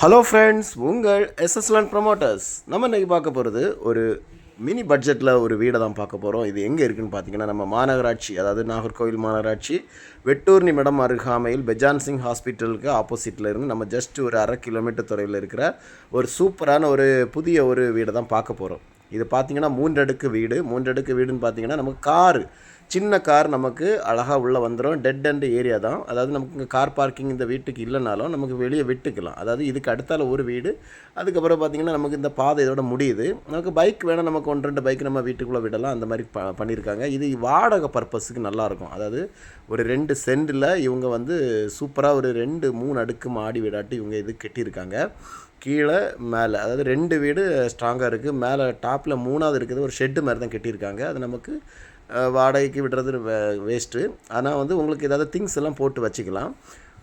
Hello friends உங்கள் எஸ்எஸ்லான் promoters நம்ம இன்றைக்கி பார்க்க போகிறது ஒரு மினி பட்ஜெட்டில் ஒரு வீடை தான் பார்க்க போகிறோம் இது எங்கே இருக்குதுன்னு பார்த்தீங்கன்னா நம்ம மாநகராட்சி அதாவது நாகர்கோவில் மாநகராட்சி வெட்டூர் நிமிடம் அருகாமையில் பெஜான் சிங் ஹாஸ்பிட்டலுக்கு ஆப்போசிட்டில் இருந்து நம்ம ஜஸ்ட் ஒரு அரை கிலோமீட்டர் தொலைவில் இருக்கிற ஒரு சூப்பரான ஒரு புதிய ஒரு வீடை தான் பார்க்க போகிறோம் இது பார்த்தீங்கன்னா மூன்றடுக்கு வீடு. மூன்றடுக்கு வீடுன்னு பார்த்தீங்கன்னா நமக்கு காரு. சின்ன கார் நமக்கு அழகாக உள்ளே வந்துடும் டெட் அண்ட் ஏரியா தான். அதாவது நமக்கு இங்கே கார் பார்க்கிங் இந்த வீட்டுக்கு இல்லைனாலும் நமக்கு வெளியே விட்டுக்கலாம். அதாவது இதுக்கு அடுத்தால ஒரு வீடு. அதுக்கப்புறம் பார்த்திங்கன்னா நமக்கு இந்த பாதை இதோட முடியுது. நமக்கு பைக் வேணால் நமக்கு ஒன்று ரெண்டு பைக் நம்ம வீட்டுக்குள்ளே விடலாம். அந்த மாதிரி ப பண்ணியிருக்காங்க. இது வாடகை பர்பஸுக்கு நல்லாயிருக்கும் அதாவது ஒரு ரெண்டு சென்டில் இவங்க வந்து சூப்பராக ஒரு ரெண்டு மூணு அடுக்கு மாடி விடாட்டு இவங்க இது கட்டியிருக்காங்க. கீழே மேலே. அதாவது ரெண்டு வீடு ஸ்ட்ராங்காக இருக்குது மேலே டாப்பில் மூணாவது இருக்குது. ஒரு ஷெட்டு மாதிரி தான் கட்டியிருக்காங்க. அது நமக்கு வாடகைக்கு விடுறது வேஸ்ட்டு ஆனால் வந்து உங்களுக்கு ஏதாவது திங்ஸ் எல்லாம் போட்டு வச்சுக்கலாம்.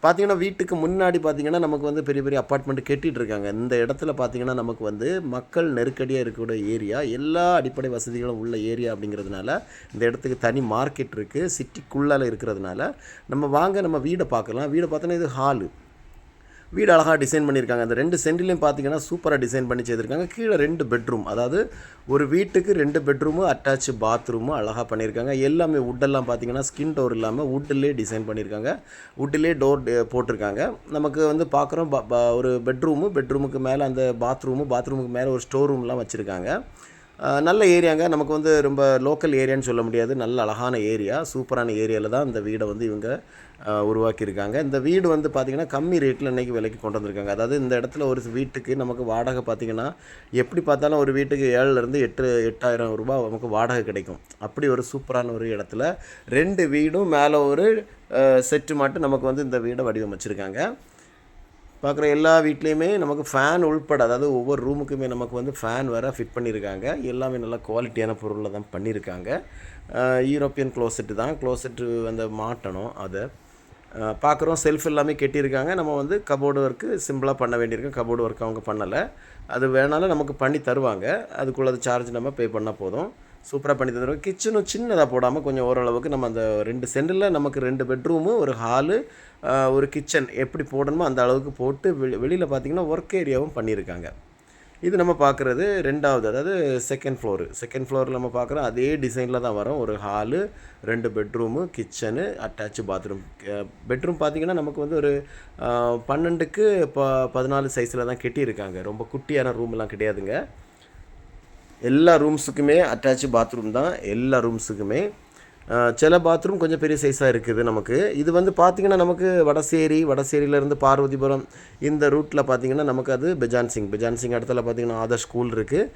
பார்த்தீங்கன்னா வீட்டுக்கு முன்னாடி பார்த்தீங்கன்னா நமக்கு வந்து பெரிய பெரிய அப்பார்ட்மெண்ட் கட்டிகிட்டு இருக்காங்க. இந்த இடத்துல பார்த்தீங்கன்னா நமக்கு வந்து மக்கள் நெருக்கடியாக இருக்கக்கூடிய ஏரியா எல்லா அடிப்படை வசதிகளும் உள்ள ஏரியா அப்படிங்கிறதுனால இந்த இடத்துக்கு தனி மார்க்கெட் இருக்குது சிட்டிக்குள்ளால் இருக்கிறதுனால நம்ம வாங்க நம்ம வீடை பார்க்கலாம். வீடை பார்த்தோன்னா இது ஹாலு வீடு அழகாக டிசைன் பண்ணியிருக்காங்க. அந்த ரெண்டு சென்டிலையும் பார்த்தீங்கன்னா சூப்பராக டிசைன் பண்ணி செய்திருக்காங்க. கீழே ரெண்டு பெட்ரூம் அதாவது ஒரு வீட்டுக்கு ரெண்டு பெட்ரூமு அட்டாச் பாத்ரூமு அழகாக பண்ணியிருக்காங்க. எல்லாமே வுட்டெல்லாம் பார்த்தீங்கன்னா ஸ்கின் டோர் இல்லாமல் வுட்டிலே டிசைன் பண்ணியிருக்காங்க. வுட்டிலே டோர் போட்டிருக்காங்க. நமக்கு வந்து பார்க்குறோம் ஒரு பெட்ரூமு பெட்ரூமுக்கு மேலே அந்த பாத்ரூமு பாத்ரூமுக்கு மேலே ஒரு ஸ்டோர் ரூம்லாம் வச்சுருக்காங்க. நல்ல ஏரியாங்க. நமக்கு வந்து ரொம்ப லோக்கல் ஏரியான்னு சொல்ல முடியாது. நல்ல அழகான ஏரியா. சூப்பரான ஏரியாவில் தான் இந்த வீடை வந்து இவங்க உருவாக்கியிருக்காங்க. இந்த வீடு வந்து பார்த்திங்கன்னா கம்மி ரேட்டில் இன்றைக்கி விலைக்கு கொண்டு வந்திருக்காங்க. அதாவது இந்த இடத்துல ஒரு வீட்டுக்கு நமக்கு வாடகை பார்த்திங்கன்னா எப்படி பார்த்தாலும் ஒரு வீட்டுக்கு ஏழுலேருந்து எட்டு எட்டாயிரம் ரூபாய் நமக்கு வாடகை கிடைக்கும். அப்படி ஒரு சூப்பரான ஒரு இடத்துல ரெண்டு வீடும் மேலே ஒரு செட்டு மட்டும் நமக்கு வந்து இந்த வீடை வடிவமைச்சிருக்காங்க. பார்க்குற எல்லா வீட்லேயுமே நமக்கு ஃபேன் உள்பட அதாவது ஒவ்வொரு ரூமுக்குமே நமக்கு வந்து ஃபேன் வேறு ஃபிட் பண்ணியிருக்காங்க. எல்லாமே நல்லா குவாலிட்டியான பொருளில் தான் பண்ணியிருக்காங்க. யூரோப்பியன் க்ளோசெட்டு தான். க்ளோசெட்டு வந்து மாட்டணும் அதை. பார்க்குறோம் செல்ஃப் எல்லாமே கெட்டியிருக்காங்க. நம்ம வந்து கபோர்டு ஒர்க்கு சிம்பிளாக பண்ண வேண்டியிருக்கோம். கபோர்டு ஒர்க் அவங்க பண்ணலை. அது வேணாலும் நமக்கு பண்ணி தருவாங்க. அதுக்குள்ளது சார்ஜ் நம்ம பே பண்ணால் போதும். சூப்பராக பண்ணி தந்துடுவோம் கிச்சனும் சின்னதாக போடாமல் கொஞ்சம் ஓரளவுக்கு நம்ம அந்த ரெண்டு சென்டில் நமக்கு ரெண்டு பெட்ரூமு ஒரு ஹாலு ஒரு கிச்சன் எப்படி போடணுமோ அந்த அளவுக்கு போட்டு வெளி வெளியில் பார்த்தீங்கன்னா ஒர்க் ஏரியாவும் பண்ணியிருக்காங்க இது நம்ம பார்க்குறது ரெண்டாவது அதாவது செகண்ட் ஃப்ளோரு செகண்ட் ஃப்ளோரில் நம்ம பார்க்குறோம் அதே டிசைனில் தான் வரும். ஒரு ஹாலு ரெண்டு bedroom kitchen attach bathroom bedroom பார்த்தீங்கன்னா நமக்கு வந்து ஒரு பன்னெண்டுக்கு ப பதினாலு சைஸில் தான் கட்டியிருக்காங்க. ரொம்ப குட்டியான ரூம்லாம் கிடையாதுங்க. எல்லா ரூம்ஸுக்குமே அட்டாச் பாத்ரூம் தான். எல்லா ரூம்ஸுக்குமே சில பாத்ரூம் கொஞ்சம் பெரிய சைஸாக இருக்குது நமக்கு. இது வந்து பார்த்திங்கன்னா நமக்கு வடசேரி வடசேரியிலேருந்து பார்வதிபுரம் இந்த ரூட்டில் பார்த்திங்கன்னா நமக்கு அது பெஜான் சிங் பெஜான் சிங் இடத்துல பார்த்திங்கன்னா ஆதர் ஸ்கூல் இருக்குது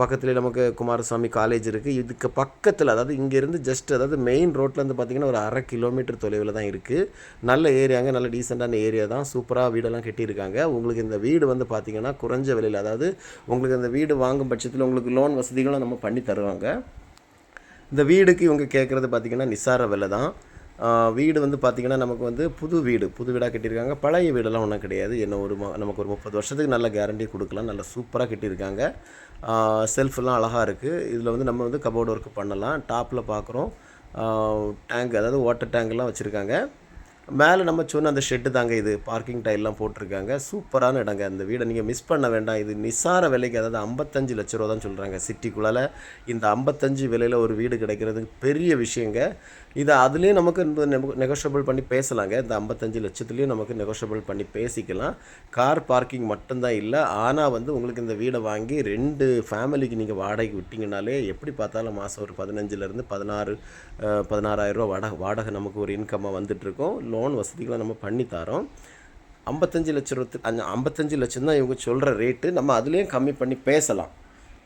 பக்கத்துலேயே நமக்கு குமாரசாமி காலேஜ் இருக்குது இதுக்கு பக்கத்தில் அதாவது இங்கேருந்து ஜஸ்ட் அதாவது மெயின் ரோட்லேருந்து பார்த்திங்கன்னா ஒரு அரை கிலோமீட்டர் தொலைவில் தான் இருக்குது நல்ல ஏரியாங்க நல்ல டீசெண்டான ஏரியா தான். சூப்பராக வீடெல்லாம் கட்டியிருக்காங்க. உங்களுக்கு இந்த வீடு வந்து பார்த்திங்கன்னா குறைஞ்ச விலையில் அதாவது உங்களுக்கு இந்த வீடு வாங்கும் பட்சத்தில் உங்களுக்கு லோன் வசதிகளும் நம்ம பண்ணி தருவாங்க. இந்த வீடுக்கு இவங்க கேட்குறது பார்த்திங்கன்னா நிசார விலை தான். வீடு வந்து பார்த்திங்கன்னா நமக்கு வந்து புது வீடு புது வீடாக கட்டியிருக்காங்க. பழைய வீடெல்லாம் ஒன்றும் கிடையாது. என்ன ஒரு நமக்கு ஒரு முப்பது வருஷத்துக்கு நல்ல கேரண்டி கொடுக்கலாம். நல்லா சூப்பராக கட்டியிருக்காங்க. செல்ஃபெல்லாம் அழகாக இருக்குது இதில் வந்து நம்ம வந்து கபோர்டு ஒர்க் பண்ணலாம். டாப்பில் பார்க்குறோம் டேங்க் அதாவது வாட்டர் டேங்க்லாம் வச்சுருக்காங்க. மேலே நம்ம சொன்ன அந்த ஷெட்டு தாங்க இது. பார்க்கிங் டைல்லாம் போட்டிருக்காங்க. சூப்பரான இடங்க. அந்த வீடை நீங்கள் மிஸ் பண்ண வேண்டாம். இது நிசார விலைக்கு அதாவது ஐம்பத்தஞ்சு லட்ச ரூபா தான் சொல்கிறாங்க சிட்டிக்குள்ளால. இந்த ஐம்பத்தஞ்சு விலையில் ஒரு வீடு கிடைக்கிறதுக்கு பெரிய விஷயங்க. இது அதுலேயும் நமக்கு நெகோஷியபிள் பண்ணி பேசலாங்க. இந்த ஐம்பத்தஞ்சு லட்சத்துலேயும் நமக்கு நெகோஷியபிள் பண்ணி பேசிக்கலாம். கார் பார்க்கிங் மட்டும்தான் இல்லை. ஆனால் வந்து உங்களுக்கு இந்த வீடை வாங்கி ரெண்டு ஃபேமிலிக்கு நீங்கள் வாடகைக்கு விட்டிங்கனாலே எப்படி பார்த்தாலும் மாதம் ஒரு பதினஞ்சுலேருந்து பதினாறு பதினாறாயிரரூவா வாடகை வாடகை நமக்கு ஒரு இன்கம்மாக வந்துட்டுருக்கோம் லோன் வசதிகளை நம்ம பண்ணி தரோம். ஐம்பத்தஞ்சு லட்ச ரூபத்து அந்த ஐம்பத்தஞ்சு லட்சம் தான் இவங்க சொல்கிற ரேட்டு. நம்ம அதுலேயும் கம்மி பண்ணி பேசலாம்.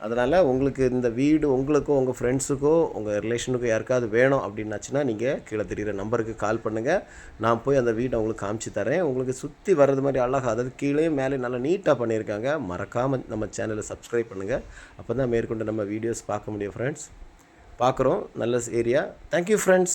அதனால் உங்களுக்கு இந்த வீடு உங்களுக்கோ உங்கள் ஃப்ரெண்ட்ஸுக்கோ உங்கள் ரிலேஷனுக்கோ யாருக்காவது வேணும் அப்படின்னாச்சுன்னா நீங்கள் கீழே தெரிகிற நம்பருக்கு கால் பண்ணுங்கள் நான் போய் அந்த வீடை உங்களுக்கு காமிச்சு தரேன். உங்களுக்கு சுற்றி வர்றது மாதிரி அழகாக அதாவது கீழே மேலே நல்லா நீட்டாக பண்ணியிருக்காங்க. மறக்காமல் நம்ம சேனலை சப்ஸ்கிரைப் பண்ணுங்கள் அப்போ தான் மேற்கொண்டு நம்ம வீடியோஸ் பார்க்க முடியும் ஃப்ரெண்ட்ஸ் பார்க்குறோம். நல்ல ஏரியா தேங்க்யூ ஃப்ரெண்ட்ஸ்